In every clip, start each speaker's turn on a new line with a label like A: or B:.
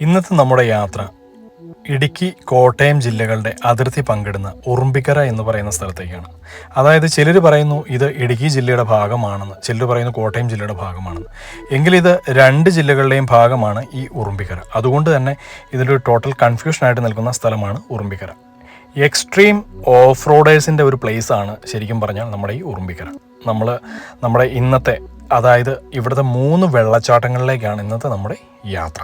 A: ഇന്നത്തെ നമ്മുടെ യാത്ര ഇടുക്കി കോട്ടയം ജില്ലകളുടെ അതിർത്തി പങ്കിടുന്ന ഉറുമ്പിക്കര എന്ന് പറയുന്ന സ്ഥലത്തേക്കാണ്. അതായത് ചിലർ പറയുന്നു ഇത് ഇടുക്കി ജില്ലയുടെ ഭാഗമാണെന്ന് ചിലർ പറയുന്നു കോട്ടയം ജില്ലയുടെ ഭാഗമാണെന്ന്. എങ്കിലിത് രണ്ട് ജില്ലകളുടെയും ഭാഗമാണ് ഈ ഉറുമ്പിക്കര. അതുകൊണ്ട് തന്നെ ഇതിലൊരു ടോട്ടൽ കൺഫ്യൂഷനായിട്ട് നിൽക്കുന്ന സ്ഥലമാണ് ഉറുമ്പിക്കര. എക്സ്ട്രീം ഓഫ് റോഡേഴ്സിന്റെ ഒരു പ്ലേസ് ആണ് ശരിക്കും പറഞ്ഞാൽ നമ്മുടെ ഈ ഉറുമ്പിക്കര. നമ്മൾ നമ്മുടെ ഇന്നത്തെ അതായത് ഇവിടുത്തെ മൂന്ന് വെള്ളച്ചാട്ടങ്ങളിലേക്കാണ് ഇന്നത്തെ നമ്മുടെ യാത്ര.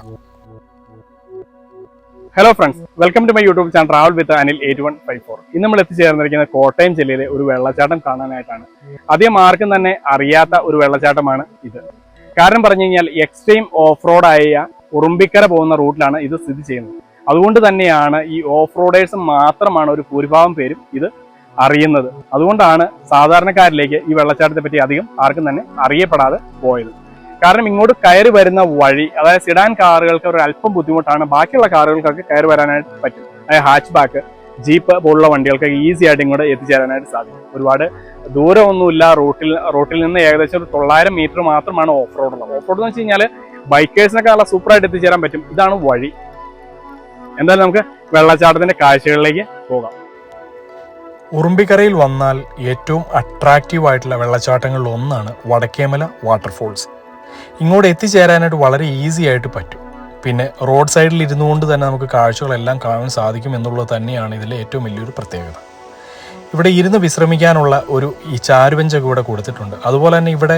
B: Hello friends welcome to my YouTube channel travel with Anil eight one five four ഇന്ന് നമ്മൾ എത്തിച്ചേർന്നിരിക്കുന്ന കോട്ടയം ജില്ലയിലെ ഒരു വെള്ളച്ചാട്ടം കാണാനായിട്ടാണ്. അധികം ആർക്കും തന്നെ അറിയാത്ത ഒരു വെള്ളച്ചാട്ടമാണ് ഇത്. കാരണം പറഞ്ഞു കഴിഞ്ഞാൽ എക്സ്ട്രീം ഓഫ് റോഡ് ആയ ഉറുമ്പിക്കര പോകുന്ന റൂട്ടിലാണ് ഇത് സ്ഥിതി ചെയ്യുന്നത്. അതുകൊണ്ട് തന്നെയാണ് ഈ ഓഫ് റോഡേഴ്സ് മാത്രമാണ് ഒരു ഭൂരിഭാഗം പേരും ഇത് അറിയുന്നത്. അതുകൊണ്ടാണ് സാധാരണക്കാരിലേക്ക് ഈ വെള്ളച്ചാട്ടത്തെ പറ്റി അധികം ആർക്കും തന്നെ അറിയപ്പെടാതെ പോയത്. കാരണം ഇങ്ങോട്ട് കയറി വരുന്ന വഴി അതായത് സിഡാൻ കാറുകൾക്ക് ഒരു അല്പം ബുദ്ധിമുട്ടാണ്. ബാക്കിയുള്ള കാറുകൾക്കൊക്കെ കയറി വരാനായിട്ട് പറ്റും. അതായത് ഹാച്ച് ബാക്ക് ജീപ്പ് പോലുള്ള വണ്ടികൾക്ക് ഈസി ആയിട്ട് ഇങ്ങോട്ട് എത്തിച്ചേരാനായിട്ട് സാധിക്കും. ഒരുപാട് ദൂരമൊന്നുമില്ല. റൂട്ടിൽ റൂട്ടിൽ നിന്ന് ഏകദേശം ഒരു തൊള്ളായിരം മീറ്റർ മാത്രമാണ് ഓഫ് റോഡ് ഉള്ളത്. ഓഫ് റോഡ് എന്ന് വെച്ച് കഴിഞ്ഞാൽ ബൈക്കേഴ്സിനൊക്കെ നല്ല സൂപ്പറായിട്ട് എത്തിച്ചേരാൻ പറ്റും. ഇതാണ് വഴി. എന്തായാലും നമുക്ക് വെള്ളച്ചാട്ടത്തിന്റെ കാഴ്ചകളിലേക്ക് പോകാം.
A: ഉറുമ്പിക്കരയിൽ വന്നാൽ ഏറ്റവും അട്രാക്റ്റീവ് ആയിട്ടുള്ള വെള്ളച്ചാട്ടങ്ങളിൽ ഒന്നാണ് വടക്കേമല വാട്ടർഫോൾസ് ഇങ്ങോട്ട് എത്തിച്ചേരാനായിട്ട് വളരെ ഈസി ആയിട്ട് പറ്റും. പിന്നെ റോഡ് സൈഡിൽ ഇരുന്നുകൊണ്ട് തന്നെ നമുക്ക് കാഴ്ചകളെല്ലാം കാണാൻ സാധിക്കും എന്നുള്ളത് തന്നെയാണ് ഇതിലെ ഏറ്റവും വലിയൊരു പ്രത്യേകത. ഇവിടെ ഇരുന്ന് വിശ്രമിക്കാനുള്ള ഒരു ഈ ചാരുവഞ്ച ഇവിടെ കൊടുത്തിട്ടുണ്ട്. അതുപോലെ തന്നെ ഇവിടെ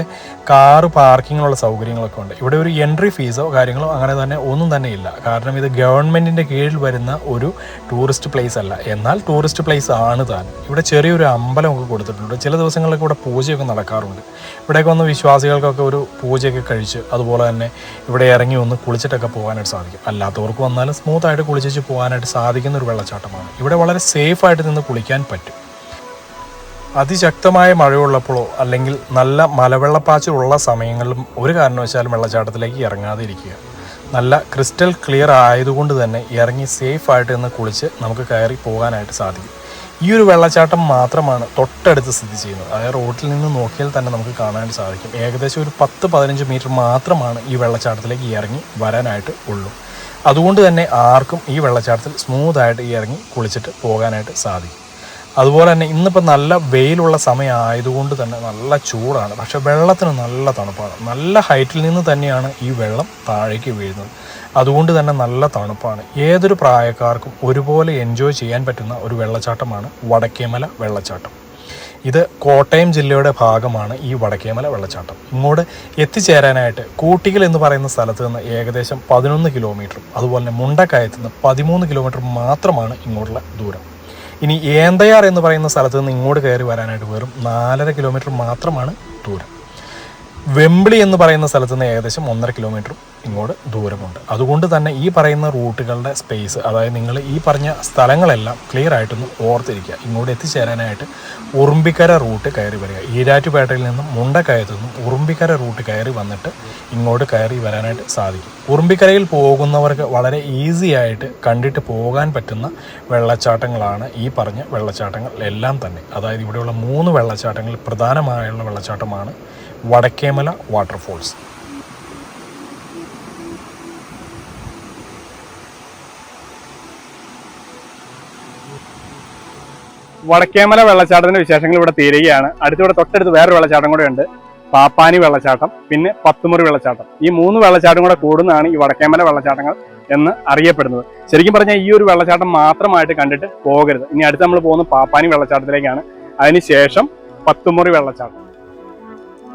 A: കാറ് പാർക്കിങ്ങിനുള്ള സൗകര്യങ്ങളൊക്കെ ഉണ്ട്. ഇവിടെ ഒരു എൻട്രി ഫീസോ കാര്യങ്ങളോ അങ്ങനെ തന്നെ ഒന്നും തന്നെ ഇല്ല. കാരണം ഇത് ഗവൺമെന്റിന്റെ കീഴിൽ വരുന്ന ഒരു ടൂറിസ്റ്റ് പ്ലേസ് അല്ല. എന്നാൽ ടൂറിസ്റ്റ് പ്ലേസ് ആണ് താൻ. ഇവിടെ ചെറിയൊരു അമ്പലമൊക്കെ കൊടുത്തിട്ടുണ്ട്. ചില ദിവസങ്ങളിലൊക്കെ ഇവിടെ പൂജയൊക്കെ നടക്കാറുണ്ട്. ഇവിടെയൊക്കെ വന്ന് വിശ്വാസികൾക്കൊക്കെ ഒരു പൂജയൊക്കെ കഴിച്ച് അതുപോലെ തന്നെ ഇവിടെ ഇറങ്ങി ഒന്ന് കുളിച്ചിട്ടൊക്കെ പോകാനായിട്ട് സാധിക്കും. അല്ലാത്തവർക്ക് വന്നാലും സ്മൂത്തായിട്ട് കുളിച്ചിച്ച് പോകാനായിട്ട് സാധിക്കുന്ന ഒരു വെള്ളച്ചാട്ടമാണ്. ഇവിടെ വളരെ സേഫായിട്ട് നിന്ന് കുളിക്കാൻ പറ്റും. അതിശക്തമായ മഴയുള്ളപ്പോഴോ അല്ലെങ്കിൽ നല്ല മലവെള്ളപ്പാച്ചിലുള്ള സമയങ്ങളിലും ഒരു കാരണവശാലും വെള്ളച്ചാട്ടത്തിലേക്ക് ഇറങ്ങാതെ ഇരിക്കുക നല്ല ക്രിസ്റ്റൽ ക്ലിയർ ആയതുകൊണ്ട് തന്നെ ഇറങ്ങി സേഫ് ആയിട്ട് നിന്ന് കുളിച്ച് നമുക്ക് കയറി പോകാനായിട്ട് സാധിക്കും. ഈ ഒരു വെള്ളച്ചാട്ടം മാത്രമാണ് തൊട്ടടുത്ത് സ്ഥിതി ചെയ്യുന്നത്. അതായത് റോഡിൽ നിന്ന് നോക്കിയാൽ തന്നെ നമുക്ക് കാണാൻ സാധിക്കും. ഏകദേശം ഒരു പത്ത് പതിനഞ്ച് മീറ്റർ മാത്രമാണ് ഈ വെള്ളച്ചാട്ടത്തിലേക്ക് ഇറങ്ങി വരാനായിട്ട് ഉള്ളൂ. അതുകൊണ്ട് തന്നെ ആർക്കും ഈ വെള്ളച്ചാട്ടത്തിൽ സ്മൂത്തായിട്ട് ഇറങ്ങി കുളിച്ചിട്ട് പോകാനായിട്ട് സാധിക്കും. അതുപോലെ തന്നെ ഇന്നിപ്പോൾ നല്ല വെയിലുള്ള സമയം ആയതുകൊണ്ട് തന്നെ നല്ല ചൂടാണ്. പക്ഷെ വെള്ളത്തിന് നല്ല തണുപ്പാണ്. നല്ല ഹൈറ്റിൽ നിന്ന് തന്നെയാണ് ഈ വെള്ളം താഴേക്ക് വീഴുന്നത്. അതുകൊണ്ട് തന്നെ നല്ല തണുപ്പാണ്. ഏതൊരു പ്രായക്കാർക്കും ഒരുപോലെ എൻജോയ് ചെയ്യാൻ പറ്റുന്ന ഒരു വെള്ളച്ചാട്ടമാണ് വടക്കേമല വെള്ളച്ചാട്ടം. ഇത് കോട്ടയം ജില്ലയുടെ ഭാഗമാണ് ഈ വടക്കേമല വെള്ളച്ചാട്ടം. ഇങ്ങോട്ട് എത്തിച്ചേരാനായിട്ട് കൂട്ടികൾ എന്ന് പറയുന്ന സ്ഥലത്ത് നിന്ന് ഏകദേശം പതിനൊന്ന് കിലോമീറ്ററും അതുപോലെ തന്നെ മുണ്ടക്കായത്ത് നിന്ന് പതിമൂന്ന് കിലോമീറ്റർ മാത്രമാണ് ഇങ്ങോട്ടുള്ള ദൂരം. ഇനി ഏന്തയാർ എന്ന് പറയുന്ന സ്ഥലത്ത് നിന്ന് ഇങ്ങോട്ട് കയറി വരാനായിട്ട് വെറും നാലര കിലോമീറ്റർ മാത്രമാണ് ദൂരം. വെമ്പിളി എന്ന് പറയുന്ന സ്ഥലത്ത് നിന്ന് ഏകദേശം ഒന്നര കിലോമീറ്റർ ഇങ്ങോട്ട് ദൂരമുണ്ട്. അതുകൊണ്ട് തന്നെ ഈ പറയുന്ന റൂട്ടുകളുടെ സ്പേസ് അതായത് നിങ്ങൾ ഈ പറഞ്ഞ സ്ഥലങ്ങളെല്ലാം ക്ലിയർ ആയിട്ടൊന്ന് ഓർത്തിരിക്കുക. ഇങ്ങോട്ട് എത്തിച്ചേരാനായിട്ട് ഉറുമ്പിക്കര റൂട്ട് കയറി വരിക. ഈരാറ്റുപേട്ടയിൽ നിന്നും മുണ്ടക്കയത്തു നിന്നും ഉറുമ്പിക്കര റൂട്ട് കയറി വന്നിട്ട് ഇങ്ങോട്ട് കയറി വരാനായിട്ട് സാധിക്കും. ഉറുമ്പിക്കരയിൽ പോകുന്നവർക്ക് വളരെ ഈസി ആയിട്ട് കണ്ടിട്ട് പോകാൻ പറ്റുന്ന വെള്ളച്ചാട്ടങ്ങളാണ് ഈ പറഞ്ഞ വെള്ളച്ചാട്ടങ്ങൾ എല്ലാം തന്നെ. അതായത് ഇവിടെയുള്ള മൂന്ന് വെള്ളച്ചാട്ടങ്ങൾ പ്രധാനമായുള്ള വെള്ളച്ചാട്ടമാണ് വടക്കേമല വാട്ടർഫോൾസ്
B: വടക്കേമല വെള്ളച്ചാട്ടത്തിന്റെ വിശേഷങ്ങൾ ഇവിടെ തീരുകയാണ്. അടുത്തിവിടെ തൊട്ടടുത്ത് വേറൊരു വെള്ളച്ചാട്ടം കൂടെ ഉണ്ട്. പാപ്പാനി വെള്ളച്ചാട്ടം പിന്നെ പത്തുമുറി വെള്ളച്ചാട്ടം. ഈ മൂന്ന് വെള്ളച്ചാട്ടം കൂടെ കൂടുന്നതാണ് ഈ വടക്കേമല വെള്ളച്ചാട്ടങ്ങൾ എന്ന് അറിയപ്പെടുന്നത്. ശരിക്കും പറഞ്ഞാൽ ഈ ഒരു വെള്ളച്ചാട്ടം മാത്രമായിട്ട് കണ്ടിട്ട് പോകരുത്. ഇനി അടുത്ത് നമ്മൾ പോകുന്ന പാപ്പാനി വെള്ളച്ചാട്ടത്തിലേക്കാണ്. അതിനുശേഷം പത്തുമുറി വെള്ളച്ചാട്ടം.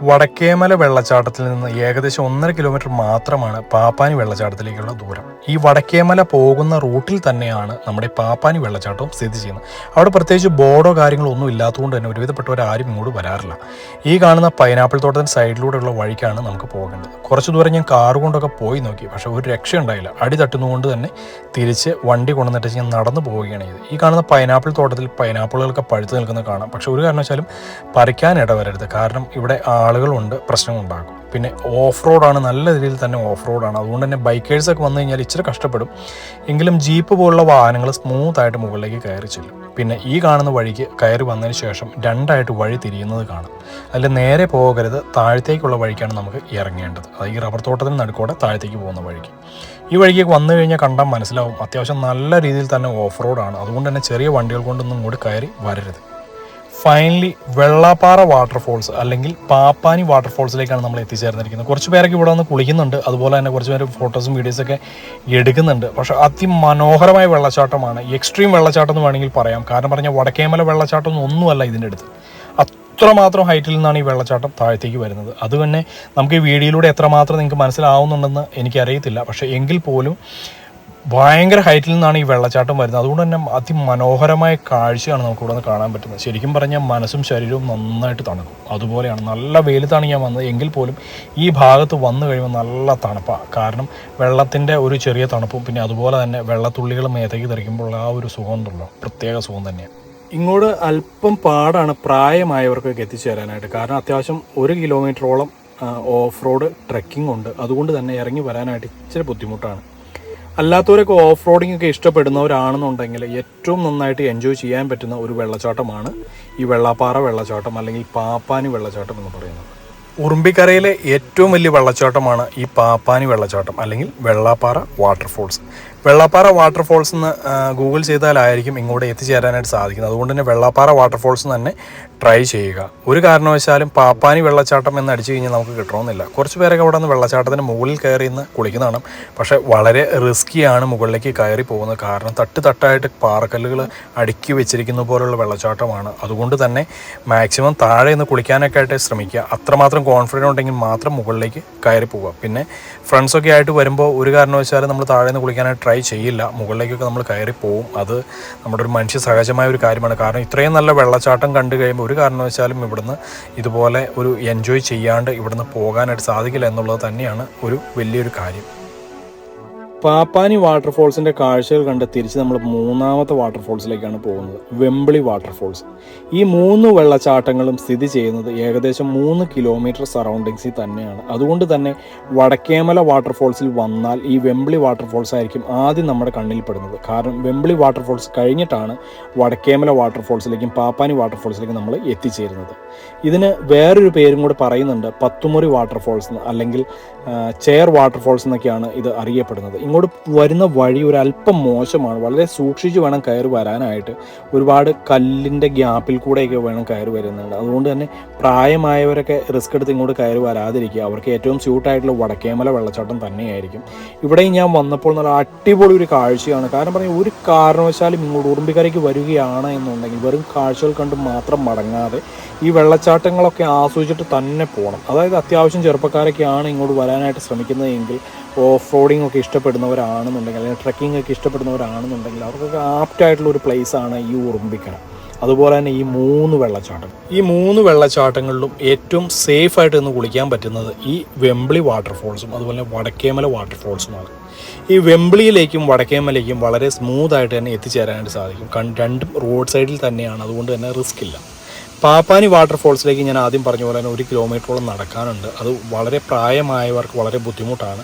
A: വടക്കേമല വെള്ളച്ചാട്ടത്തിൽ നിന്ന് ഏകദേശം ഒന്നര കിലോമീറ്റർ മാത്രമാണ് പാപ്പാനി വെള്ളച്ചാട്ടത്തിലേക്കുള്ള ദൂരം. ഈ വടക്കേമല പോകുന്ന റൂട്ടിൽ തന്നെയാണ് നമ്മുടെ പാപ്പാനി വെള്ളച്ചാട്ടവും സ്ഥിതി ചെയ്യുന്നത്. അവിടെ പ്രത്യേകിച്ച് ബോർഡോ കാര്യങ്ങളോ ഒന്നും ഇല്ലാത്തതുകൊണ്ട് തന്നെ ഒരുവിധപ്പെട്ടവർ ആരും ഇങ്ങോട്ട് വരാറില്ല. ഈ കാണുന്ന പൈനാപ്പിൾ തോട്ടത്തിന് സൈഡിലൂടെയുള്ള വഴിക്കാണ് നമുക്ക് പോകേണ്ടത്. കുറച്ച് ദൂരം ഞാൻ കാർ കൊണ്ടൊക്കെ പോയി നോക്കി പക്ഷേ ഒരു രക്ഷ ഉണ്ടായില്ല അടി തട്ടുന്നതുകൊണ്ട് തന്നെ തിരിച്ച് വണ്ടി കൊണ്ടുവന്നിട്ട് ഞാൻ നടന്നു പോവുകയാണ് ചെയ്തത്. ഈ കാണുന്ന പൈനാപ്പിൾ തോട്ടത്തിൽ പൈനാപ്പിളുകളൊക്കെ പഴുത്ത് നിൽക്കുന്നത് കാണാം. പക്ഷേ ഒരു കാരണവശാലും പറിക്കാൻ ഇടവരരുത്. കാരണം ഇവിടെ ആളുകളുണ്ട് പ്രശ്നമുണ്ടാക്കും പിന്നെ ഓഫ് റോഡാണ് നല്ല രീതിയിൽ തന്നെ ഓഫ് റോഡാണ് അതുകൊണ്ട് തന്നെ ബൈക്കേഴ്സൊക്കെ വന്നു കഴിഞ്ഞാൽ ഇച്ചിരി കഷ്ടപ്പെടും. എങ്കിലും ജീപ്പ് പോലുള്ള വാഹനങ്ങൾ സ്മൂത്തായിട്ട് മുകളിലേക്ക് കയറി ചെല്ലും. പിന്നെ ഈ കാണുന്ന വഴിക്ക് കയറി വന്നതിന് ശേഷം രണ്ടായിട്ട് വഴി തിരിയുന്നത് കാണാം. അതിൽ നേരെ പോകരുത് താഴത്തേക്കുള്ള വഴിക്കാണ് നമുക്ക് ഇറങ്ങേണ്ടത്. അതായത് ഈ റബ്ബർ തോട്ടത്തിന് നടുക്കോടെ താഴത്തേക്ക് പോകുന്ന വഴിക്ക്. ഈ വഴിക്ക് വന്നു കഴിഞ്ഞാൽ കണ്ടാൽ മനസ്സിലാവും അത്യാവശ്യം നല്ല രീതിയിൽ തന്നെ ഓഫ് റോഡാണ് അതുകൊണ്ട് തന്നെ ചെറിയ വണ്ടികൾ കൊണ്ടൊന്നും കൂടി കയറി വരരുത്. ഫൈനലി വെള്ളാപ്പാറ വാട്ടർഫോൾസ് അല്ലെങ്കിൽ പാപ്പാനി വാട്ടർഫോൾസിലേക്കാണ് നമ്മൾ എത്തിച്ചേർന്നിരിക്കുന്നത്. കുറച്ച് പേരൊക്കെ ഇവിടെ വന്ന് കുളിക്കുന്നുണ്ട്. അതുപോലെ തന്നെ കുറച്ച് പേര് ഫോട്ടോസും വീഡിയോസൊക്കെ എടുക്കുന്നുണ്ട്. പക്ഷെ അതിമനോഹരമായ വെള്ളച്ചാട്ടമാണ്. എക്സ്ട്രീം വെള്ളച്ചാട്ടം എന്ന് വേണമെങ്കിൽ പറയാം. കാരണം പറഞ്ഞാൽ വടക്കേമല വെള്ളച്ചാട്ടം ഒന്നും ഒന്നുമല്ല ഇതിന്റെ അടുത്ത്. അത്രമാത്രം ഹൈറ്റിൽ നിന്നാണ് ഈ വെള്ളച്ചാട്ടം താഴത്തേക്ക് വരുന്നത്. അത് തന്നെ നമുക്ക് ഈ വീഡിയോയിലൂടെ എത്രമാത്രം നിങ്ങൾക്ക് മനസ്സിലാവുന്നുണ്ടെന്ന് എനിക്കറിയത്തില്ല. പക്ഷേ എങ്കിൽ പോലും ഭയങ്കര ഹൈറ്റിൽ നിന്നാണ് ഈ വെള്ളച്ചാട്ടം വരുന്നത്. അതുകൊണ്ട് തന്നെ അതിമനോഹരമായ കാഴ്ചയാണ് നമുക്ക് ഇവിടെ നിന്ന് കാണാൻ പറ്റുന്നത്. ശരിക്കും പറഞ്ഞാൽ മനസ്സും ശരീരവും നന്നായിട്ട് തണുക്കും. അതുപോലെയാണ് നല്ല വെയിലത്താണ് ഞാൻ വന്നത്. എങ്കിൽ പോലും ഈ ഭാഗത്ത് വന്നു കഴിയുമ്പോൾ നല്ല തണുപ്പാണ് കാരണം വെള്ളത്തിന്റെ ഒരു ചെറിയ തണുപ്പും പിന്നെ അതുപോലെ തന്നെ വെള്ളത്തുള്ളികൾ മേത്തേക്ക് തെറിക്കുമ്പോൾ ആ ഒരു സുഖം ഉണ്ടല്ലോ. പ്രത്യേക സുഖം തന്നെയാണ്. ഇങ്ങോട്ട് അല്പം പാടാണ് പ്രായമായവർക്കൊക്കെ എത്തിച്ചേരാനായിട്ട്. കാരണം അത്യാവശ്യം ഒരു കിലോമീറ്ററോളം ഓഫ് റോഡ് ട്രക്കിംഗ് ഉണ്ട്. അതുകൊണ്ട് തന്നെ ഇറങ്ങി വരാനായിട്ട് ഇച്ചിരി ബുദ്ധിമുട്ടാണ്. അല്ലാത്തവരൊക്കെ ഓഫ് റോഡിംഗ് ഒക്കെ ഇഷ്ടപ്പെടുന്നവരാണെന്നുണ്ടെങ്കിൽ ഏറ്റവും നന്നായിട്ട് എൻജോയ് ചെയ്യാൻ പറ്റുന്ന ഒരു വെള്ളച്ചാട്ടമാണ് ഈ വെള്ളാപ്പാറ വെള്ളച്ചാട്ടം അല്ലെങ്കിൽ പാപ്പാനി വെള്ളച്ചാട്ടം എന്ന് പറയുന്നത്. ഉറുമ്പിക്കരയിലെ ഏറ്റവും വലിയ വെള്ളച്ചാട്ടമാണ് ഈ പാപ്പാനി വെള്ളച്ചാട്ടം അല്ലെങ്കിൽ വെള്ളാപ്പാറ വാട്ടർഫോൾസ് വെള്ളാപ്പാറ വാട്ടർഫോൾസ് എന്ന് ഗൂഗിൾ ചെയ്താലായിരിക്കും ഇങ്ങോട്ട് എത്തിച്ചേരാനായിട്ട് സാധിക്കുന്നത്. അതുകൊണ്ട് തന്നെ വെള്ളാപ്പാറ വാട്ടർഫോൾസ് തന്നെ ട്രൈ ചെയ്യുക. ഒരു കാരണവശാലും പാപ്പാനി വെള്ളച്ചാട്ടം എന്ന് അടിച്ചു കഴിഞ്ഞാൽ നമുക്ക് കിട്ടണമെന്നില്ല. കുറച്ച് പേരൊക്കെ അവിടെ നിന്ന് വെള്ളച്ചാട്ടത്തിന് മുകളിൽ കയറി നിന്ന് കുളിക്കുന്നതാണ് പക്ഷേ വളരെ റിസ്കിയാണ് മുകളിലേക്ക് കയറി പോകുന്നത്. കാരണം തട്ട് തട്ടായിട്ട് പാറക്കല്ലുകൾ അടുക്കി വെച്ചിരിക്കുന്ന പോലുള്ള വെള്ളച്ചാട്ടമാണ്. അതുകൊണ്ട് തന്നെ മാക്സിമം താഴെ നിന്ന് കുളിക്കാനൊക്കെ ആയിട്ട് ശ്രമിക്കുക. അത്രമാത്രം കോൺഫിഡന്റ് ഉണ്ടെങ്കിൽ മാത്രം മുകളിലേക്ക് കയറി പോവുക. പിന്നെ ഫ്രണ്ട്സൊക്കെ ആയിട്ട് വരുമ്പോൾ ഒരു കാരണവശാലും നമ്മൾ താഴെ നിന്ന് കുളിക്കാനായിട്ട് ട്രൈ ചെയ്യില്ല. മുകളിലേക്കൊക്കെ നമ്മൾ കയറി പോവും. അത് നമ്മുടെ ഒരു മനുഷ്യ സഹജമായ ഒരു കാര്യമാണ്. കാരണം ഇത്രയും നല്ല വെള്ളച്ചാട്ടം കണ്ടു കഴിയുമ്പോൾ ഒരു കാരണവശാലും ഇവിടുന്ന് ഇതുപോലെ ഒരു എൻജോയ് ചെയ്യാണ്ട് ഇവിടുന്ന് പോകാനായിട്ട് സാധിക്കില്ല എന്നുള്ളത് തന്നെയാണ് ഒരു വലിയൊരു കാര്യം. പാപ്പാനി വാട്ടർഫോൾസിന്റെ കാഴ്ചകൾ കണ്ട് തിരിച്ച് നമ്മൾ മൂന്നാമത്തെ വാട്ടർഫോൾസിലേക്കാണ് പോകുന്നത്. വെമ്പിളി വാട്ടർഫോൾസ്. ഈ മൂന്ന് വെള്ളച്ചാട്ടങ്ങളും സ്ഥിതി ചെയ്യുന്നത് ഏകദേശം മൂന്ന് കിലോമീറ്റർ സറൗണ്ടിങ്സിൽ തന്നെയാണ്. അതുകൊണ്ട് തന്നെ വടക്കേമല വാട്ടർഫോൾസിൽ വന്നാൽ ഈ വെമ്പിളി വാട്ടർഫോൾസ് ആയിരിക്കും ആദ്യം നമ്മുടെ കണ്ണിൽ പെടുന്നത്. കാരണം വെമ്പിളി വാട്ടർഫോൾസ് കഴിഞ്ഞിട്ടാണ് വടക്കേമല വാട്ടർഫോൾസിലേക്കും പാപ്പാനി വാട്ടർഫോൾസിലേക്കും നമ്മൾ എത്തിച്ചേരുന്നത്. ഇതിന് വേറൊരു പേരും കൂടെ പറയുന്നുണ്ട് പത്തുമുറി വാട്ടർഫോൾസ് അല്ലെങ്കിൽ ചെയർ വാട്ടർഫോൾസ് എന്നൊക്കെയാണ് ഇത് അറിയപ്പെടുന്നത്. ഇങ്ങോട്ട് വരുന്ന വഴി ഒരു അല്പം മോശമാണ്. വളരെ സൂക്ഷിച്ച് വേണം കയറി വരാനായിട്ട്. ഒരുപാട് കല്ലിന്റെ ഗ്യാപ്പിൽ കൂടെയൊക്കെ വേണം കയറി വരുന്നുണ്ട്. അതുകൊണ്ട് തന്നെ പ്രായമായവരൊക്കെ റിസ്ക് എടുത്ത് ഇങ്ങോട്ട് കയറി വരാതിരിക്കുക. അവർക്ക് ഏറ്റവും സ്യൂട്ടായിട്ടുള്ള വടക്കേമല വെള്ളച്ചാട്ടം തന്നെയായിരിക്കും. ഇവിടെയും ഞാൻ വന്നപ്പോൾ നല്ല അടിപൊളി ഒരു കാഴ്ചയാണ്. കാരണം പറഞ്ഞാൽ ഒരു കാരണവശാലും ഇങ്ങോട്ട് ഉറുമ്പിക്കരയ്ക്ക് വരികയാണ് എന്നുണ്ടെങ്കിൽ വെറും കാഴ്ചകൾ കണ്ട് മാത്രം മടങ്ങാതെ ഈ വെള്ളച്ചാട്ടങ്ങളൊക്കെ ആസ്വദിച്ചിട്ട് തന്നെ പോകണം അതായത് അത്യാവശ്യം ചെറുപ്പക്കാരൊക്കെയാണ് ഇങ്ങോട്ട് വരാനായിട്ട് ശ്രമിക്കുന്നതെങ്കിൽ ഓഫ് റോഡിംഗ് ഒക്കെ ഇഷ്ടപ്പെടുന്നവരാണെന്നുണ്ടെങ്കിൽ അല്ലെങ്കിൽ ട്രക്കിംഗ് ഒക്കെ ഇഷ്ടപ്പെടുന്നവരാണെന്നുണ്ടെങ്കിൽ അവർക്കൊക്കെ ആപ്റ്റായിട്ടുള്ള ഒരു ആണ് ഈ ഉറുമ്പിക്കട. അതുപോലെ തന്നെ ഈ മൂന്ന് വെള്ളച്ചാട്ടം. ഈ മൂന്ന് വെള്ളച്ചാട്ടങ്ങളിലും ഏറ്റവും സേഫ് ആയിട്ട് നിന്ന് കുളിക്കാൻ പറ്റുന്നത് ഈ വെമ്പിളി വാട്ടർഫോൾസും അതുപോലെ വടക്കേമല വാട്ടർഫോൾസുമാണ് ഈ വെമ്പിളിയിലേക്കും വടക്കേമലയ്ക്കും വളരെ സ്മൂത്ത് ആയിട്ട് തന്നെ എത്തിച്ചേരാനായിട്ട് സാധിക്കും. രണ്ടും റോഡ് സൈഡിൽ തന്നെയാണ്. അതുകൊണ്ട് തന്നെ റിസ്ക് ഇല്ല. പാപ്പാനി വാട്ടർഫോൾസിലേക്ക് ഞാൻ ആദ്യം പറഞ്ഞ പോലെ തന്നെ ഒരു കിലോമീറ്ററോളം നടക്കാനുണ്ട്. അത് വളരെ പ്രായമായവർക്ക് വളരെ ബുദ്ധിമുട്ടാണ്.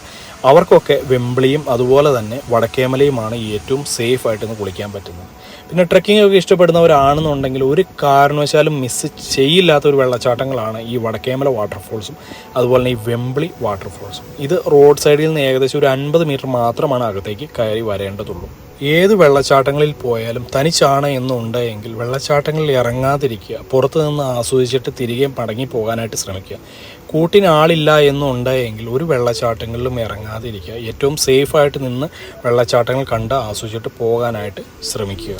A: അവർക്കൊക്കെ വെമ്പിളിയും അതുപോലെ തന്നെ വടക്കേമലയുമാണ് ഏറ്റവും സേഫ് ആയിട്ട് ഇന്ന് കുളിക്കാൻ പറ്റുന്നത്. പിന്നെ ട്രക്കിംഗ് ഒക്കെ ഇഷ്ടപ്പെടുന്നവരാണെന്നുണ്ടെങ്കിൽ ഒരു കാരണവശാലും മിസ് ചെയ്യില്ലാത്ത ഒരു വെള്ളച്ചാട്ടങ്ങളാണ് ഈ വടക്കേമല വാട്ടർഫോൾസും അതുപോലെ തന്നെ ഈ വെമ്പിളി വാട്ടർഫോൾസും ഇത് റോഡ് സൈഡിൽ നിന്ന് ഏകദേശം ഒരു അൻപത് മീറ്റർ മാത്രമാണ് അകത്തേക്ക് കയറി വരേണ്ടതുള്ളൂ. ഏത് വെള്ളച്ചാട്ടങ്ങളിൽ പോയാലും തനിച്ചാണ് എന്നുണ്ടെങ്കിൽ വെള്ളച്ചാട്ടങ്ങളിൽ ഇറങ്ങാതിരിക്കുക പുറത്തു നിന്ന് ആസ്വദിച്ചിട്ട് തിരികെ മടങ്ങി പോകാനായിട്ട് ശ്രമിക്കുക. കൂട്ടിന് ആളില്ല എന്നുണ്ടെങ്കിൽ ഒരു വെള്ളച്ചാട്ടങ്ങളിലും ഇറങ്ങാതിരിക്കുക. ഏറ്റവും സേഫായിട്ട് നിന്ന് വെള്ളച്ചാട്ടങ്ങൾ കണ്ട് ആസ്വദിച്ചിട്ട് പോകാനായിട്ട് ശ്രമിക്കുക.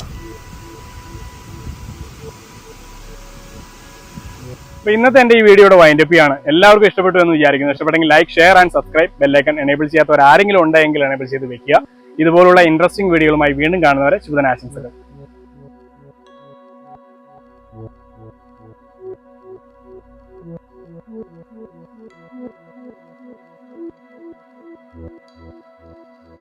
B: അപ്പോൾ ഇന്നത്തെ എന്റെ ഈ വീഡിയോയുടെ വൈൻഡപ്പ് ചെയ്യാണ് എല്ലാവർക്കും ഇഷ്ടപ്പെട്ടു എന്ന് വിചാരിക്കുന്നു. ഇഷ്ടപ്പെട്ടെങ്കിൽ like share and subscribe bell icon enable ചെയ്യാത്തവർ ആരെങ്കിലും ഉണ്ടെങ്കിൽ എനേബിൾ ചെയ്ത് വെക്കുക. ഇതുപോലുള്ള ഇൻട്രസ്റ്റിംഗ് വീഡിയോകളുമായി വീണ്ടും കാണുന്നവരെ ശുഭനാശംസകൾ